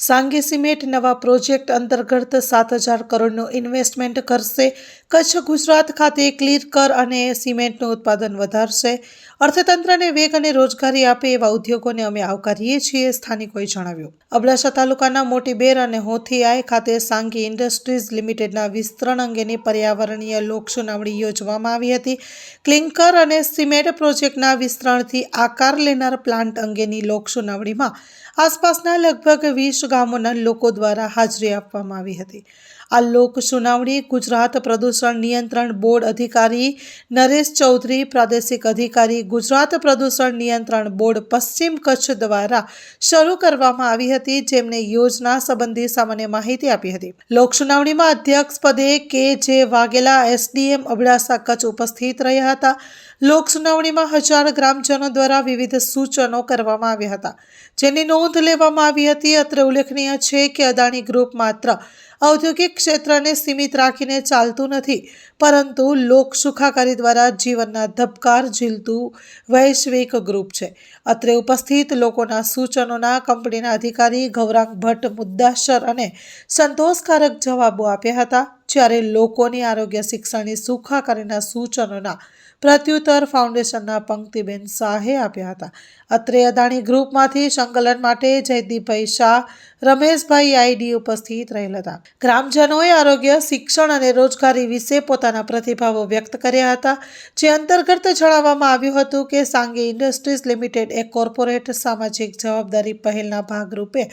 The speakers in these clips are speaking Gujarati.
સાંગી સિમેન્ટ નવા પ્રોજેક્ટ અંતર્ગત સાત હજાર કરોડનું ઇન્વેસ્ટમેન્ટ કરશે. કચ્છ ગુજરાત ખાતે ક્લીર કર અને સિમેન્ટનું ઉત્પાદન વધારશે. અર્થતંત્રને વેગ અને રોજગારી આપે એવા ઉદ્યોગોને અમે આવકારીએ છીએ, સ્થાનિકોએ જણાવ્યું. અબડાસા તાલુકાના મોટી બેર અને હોથીઆઈ ખાતે સાંગી ઇન્ડસ્ટ્રીઝ લિમિટેડના વિસ્તરણ અંગેની પર્યાવરણીય લોક સુનાવણી યોજવામાં આવી હતી. ક્લિંકર અને સિમેન્ટ પ્રોજેક્ટના વિસ્તરણથી આકાર લેનાર પ્લાન્ટ અંગેની લોક સુનાવણીમાં આસપાસના લગભગ વીસ ગામોના લોકો દ્વારા હાજરી આપવામાં આવી હતી. આ લોક સુનાવણી ગુજરાત પ્રદૂષણ નિયંત્રણ બોર્ડ અધિકારી નરેશ ચૌધરી, પ્રાદેશિક અધિકારી ગુજરાત પ્રદૂષણ નિયંત્રણ બોર્ડ પશ્ચિમ કચ્છ દ્વારા શરૂ કરવામાં આવી હતી જેમને યોજના સંબંધી સામાન્ય માહિતી આપી હતી. લોક સુનાવણીમાં અધ્યક્ષ પદે કે જે વાઘેલા એસડીએમ અબડાસા કચ્છ ઉપસ્થિત રહ્યા હતા. લોક સુનાવણીમાં હજાર ગ્રામજનો દ્વારા વિવિધ સૂચનો કરવામાં આવ્યા હતા. જેની નોંધ લેવામાં આવી હતી. અત્રે ઉલ્લેખનીય છે કે અદાણી ગ્રુપ માત્ર ઔદ્યોગિક ક્ષેત્રને સીમિત રાખીને ચાલતું નથી, પરંતુ લોક સુખાકારી દ્વારા જીવનના ધબકાર ઝીલતું વૈશ્વિક ગ્રુપ છે. અત્રે ઉપસ્થિત લોકોના સૂચનોના કંપનીના અધિકારી ગૌરાંગ ભટ્ટ મુદ્દાસર અને સંતોષકારક જવાબો આપ્યા હતા. જ્યારે લોકોની આરોગ્ય શિક્ષણની સુખાકારીના સૂચનોના પ્રત્યુત્તર ફાઉન્ડેશનના પંક્તિબેન શાહે આપ્યા હતા. અત્રે અદાણી ગ્રુપમાંથી સંકલન માટે જયદીપભાઈ શાહ, રમેશભાઈ આઈડી ઉપસ્થિત રહેલ હતા ગ્રામજનોએ આરોગ્ય, શિક્ષણ અને રોજગારી વિશે પોતાના પ્રતિભાવો વ્યક્ત કર્યા હતા, જે અંતર્ગત જણાવવામાં આવ્યું હતું કે સાંગે ઇન્ડસ્ટ્રીઝ લિમિટેડ એક કોર્પોરેટ સામાજિક જવાબદારી પહેલના ભાગરૂપે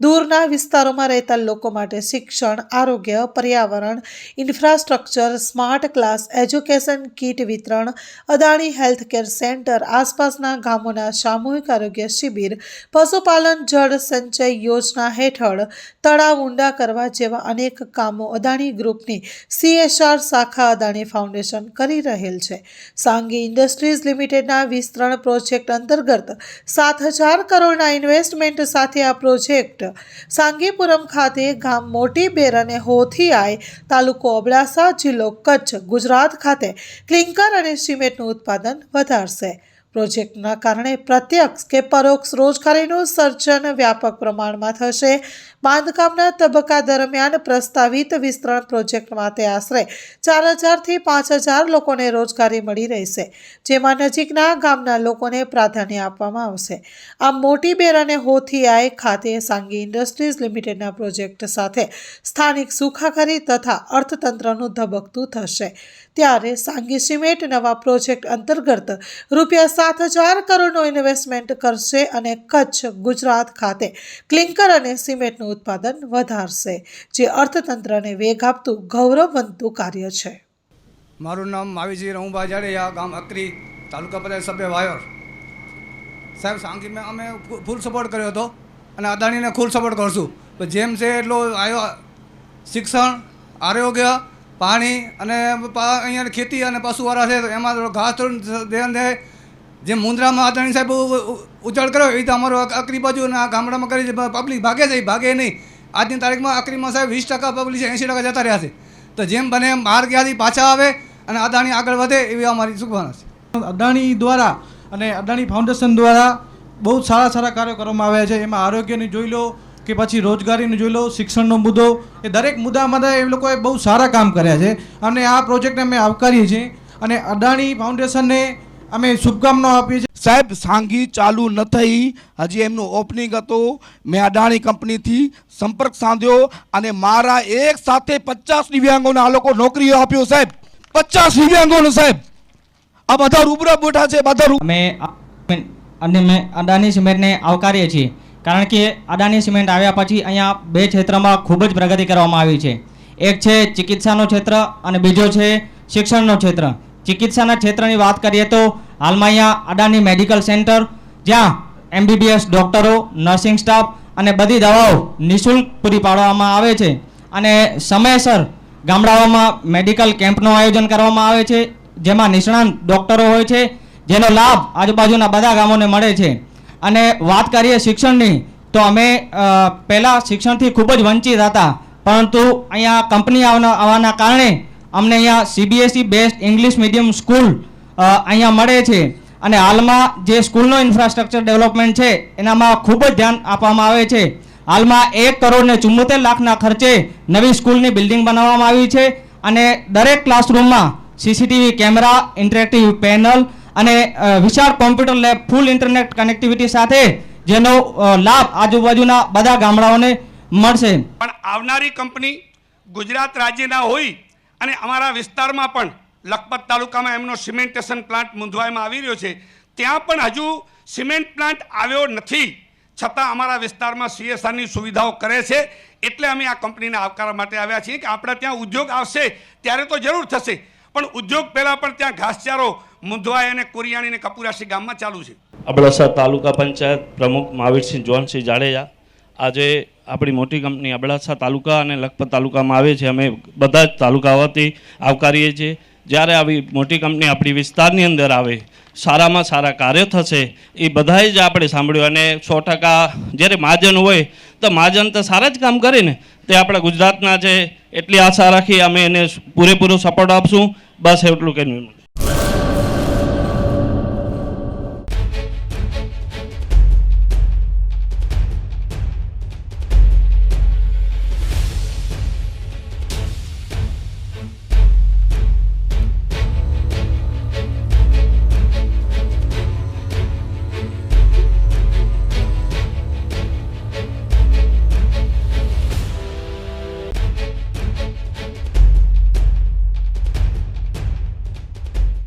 દૂરના વિસ્તારોમાં રહેતા લોકો માટે શિક્ષણ, આરોગ્ય, પર્યાવરણ, infrastructure, smart class, education kit વિતરણ, અદાણી હેલ્થ કેર સેન્ટર, આસપાસના ગામોના સામૂહિક આરોગ્ય શિબિર, પશુપાલન જળ સંચય યોજના હેઠળ તળાવ ઊંડા કરવા જેવા અનેક કામો અદાણી ગ્રુપની સીએસઆર શાખા અદાણી ફાઉન્ડેશન કરી રહેલ છે. સાંગી ઇન્ડસ્ટ્રીઝ લિમિટેડના વિસ્તરણ પ્રોજેક્ટ અંતર્ગત સાત હજાર કરોડના ઇન્વેસ્ટમેન્ટ સાથે આ પ્રોજેક્ટ સાંગીપુરમ ખાતે ગામ મોટી બેર અને હોથીઆઈ તાલુકો અબડાસા જિલ્લો કચ્છ, ગુજરાત ખાતે ક્લિંકર અને સિમેન્ટનું ઉત્પાદન વધારશે. પ્રોજેક્ટના કારણે પ્રત્યક્ષ કે પરોક્ષ રોજગારીનું સર્જન વ્યાપક પ્રમાણમાં થશે. બાંધકામના તબક્કા દરમિયાન પ્રસ્તાવિત વિસ્તરણ પ્રોજેક્ટ માટે આશરે ચાર હજારથી પાંચ હજાર લોકોને રોજગારી મળી રહેશે, જેમાં નજીકના ગામના લોકોને પ્રાધાન્ય આપવામાં આવશે. આમ મોટી બેર અને હોથીઆઈ ખાતે સાંગી ઇન્ડસ્ટ્રીઝ લિમિટેડના પ્રોજેક્ટ સાથે સ્થાનિક સુખાકારી તથા અર્થતંત્રનું ધબકતું થશે. ત્યારે સાંગી સિમેન્ટ નવા પ્રોજેક્ટ અંતર્ગત રૂપિયા સાત હજાર કરોડનું ઇન્વેસ્ટમેન્ટ કરશે અને કચ્છ ગુજરાત ખાતે ક્લિંકર અને સિમેન્ટનું ઉત્પાદન વધારશે, જે અર્થતંત્રને વેગ આપતું ગૌરવવંતું કાર્ય છે. મારું નામ માવીજી રમુભા જાડેજા, ગામ અકરી, તાલુકા પંચાયત સભ્ય વાયોર. સાહેબ, સાંગીમાં અમે ફૂલ સપોર્ટ કર્યો હતો અને અદાણીને ફૂલ સપોર્ટ કરશું. જેમ છે એટલો આવ્યો શિક્ષણ, આરોગ્ય પાણી અને અહીંયા ખેતી અને પશુવાળા છે એમાં ઘાસ ધ્યાન દે. જેમ મુંદ્રામાં અદાણી સાહેબ ઉજાડ કર્યો એ રીતે અમારો અક- અકરી બાજુ અને આ ગામડામાં કરી પબ્લિક ભાગે છે એ ભાગે નહીં. આજની તારીખમાં અકરીમાં સાહેબ વીસ ટકા પબ્લિક છે એંસી ટકા જતા રહ્યા છે. તો જેમ બને એમ બહાર ગયાથી પાછા આવે અને અદાણી આગળ વધે, એવી અમારી શુભકામના છે. અદાણી દ્વારા અને અદાણી ફાઉન્ડેશન દ્વારા બહુ સારા સારા કાર્યો કરવામાં આવ્યા છે. એમાં આરોગ્યની જોઈ લો કે પછી રોજગારીનું જોઈ લો શિક્ષણનો મુદ્દો એ દરેક મુદ્દામાં એ લોકોએ બહુ સારા કામ કર્યા છે. અને આ પ્રોજેક્ટને અમે આવકારીએ છીએ. અને અદાણી ફાઉન્ડેશનને અમે શુભકામનાઓ આપીએ છીએ. સાહેબ સાંગી ચાલુ ન થઈ. હજી એમનું ઓપનિંગ હતું. મેં અદાણી કંપનીથી સંપર્ક સાધ્યો અને મારા એક સાથે પચાસ દિવ્યાંગોને આ લોકો નોકરીઓ આપ્યો સાહેબ. પચાસ દિવ્યાંગોને સાહેબ. આ બધા રૂબરા બેઠા છે બધા અમે અને મેં અદાની સિમેન્ટને આવકારીએ છીએ. કારણ કે અદાની સિમેન્ટ આવ્યા પછી અહીંયા બે ક્ષેત્રમાં ખૂબ જ પ્રગતિ કરવામાં આવી છે. એક છે ચિકિત્સાનો ક્ષેત્ર અને બીજો છે શિક્ષણનો ક્ષેત્ર. ચિકિત્સાના ક્ષેત્રની વાત કરીએ તો હાલમાં અહીંયા અદાની મેડિકલ સેન્ટર, જ્યાં એમબીબીએસ ડૉક્ટરો, નર્સિંગ સ્ટાફ અને બધી દવાઓ નિઃશુલ્ક પૂરી પાડવામાં આવે છે. અને સમયસર ગામડાઓમાં મેડિકલ કેમ્પનું આયોજન કરવામાં આવે છે, જેમાં નિષ્ણાંત ડૉક્ટરો હોય છે, જેનો લાભ આજુબાજુના બધા ગામોને મળે છે. અને વાત કરીએ શિક્ષણની, તો અમે પહેલાં શિક્ષણથી ખૂબ જ વંચિત હતા. પરંતુ અહીંયા કંપની આવવાના કારણે અમને અહીંયા CBSE best English medium school અહીંયા મળે છે. અને હાલમાં જે સ્કૂલનો ઇન્ફ્રાસ્ટ્રક્ચર ડેવલપમેન્ટ છે, એનામાં ખૂબ જ ધ્યાન આપવામાં આવે છે. હાલમાં એક કરોડ ને ચુમ્મોતેર લાખના ખર્ચે નવી સ્કૂલની બિલ્ડિંગ બનાવવામાં આવી છે. અને દરેક ક્લાસરૂમમાં સીસીટીવી કેમેરા, ઇન્ટરેક્ટિવ પેનલ અને વિશાળ computer lab full internet connectivity સાથે જેનો લાભ આજુબાજુના બધા ગામડાઓને મળશે. પણ આવનારી કંપની ગુજરાત રાજ્યના હોય અને અમારા વિસ્તારમાં પણ લખપત તાલુકામાં એમનો સિમેન્ટેશન પ્લાન્ટ મૂંઝવાયમાં આવી રહ્યો છે, ત્યાં પણ હજુ સિમેન્ટ પ્લાન્ટ આવ્યો નથી. છતાં અમારા વિસ્તારમાં સીએસઆરની સુવિધાઓ કરે છે, એટલે અમે આ કંપનીને આવકારવા માટે આવ્યા છીએ કે આપણે ત્યાં ઉદ્યોગ આવશે, ત્યારે તો જરૂર થશે. પણ ઉદ્યોગ પહેલાં પણ ત્યાં ઘાસચારો મુંધવાય અને કોરિયાણી અને કપુરાશી ગામમાં ચાલુ છે. અબડાસા તાલુકા પંચાયત પ્રમુખ મહાવીરસિંહ જોનસિંહ જાડેજા આજે આપણી મોટી કંપની અબડાસા તાલુકા અને લખપત તાલુકામાં આવે છે. અમે બધા જ તાલુકા વતી આવકારીએ છીએ. જ્યારે આવી મોટી કંપની આપણી વિસ્તારની અંદર આવે, સારામાં સારા કાર્ય થશે, એ બધાએ જ આપણે સાંભળ્યું. અને સો ટકા જ્યારે મહાજન હોય, તો મહાજન તો સારા જ કામ કરે ને. તે આપણા ગુજરાતના છે, એટલી આશા રાખી અમે એને પૂરેપૂરો સપોર્ટ આપશું. બસ, એટલું કહેવાનું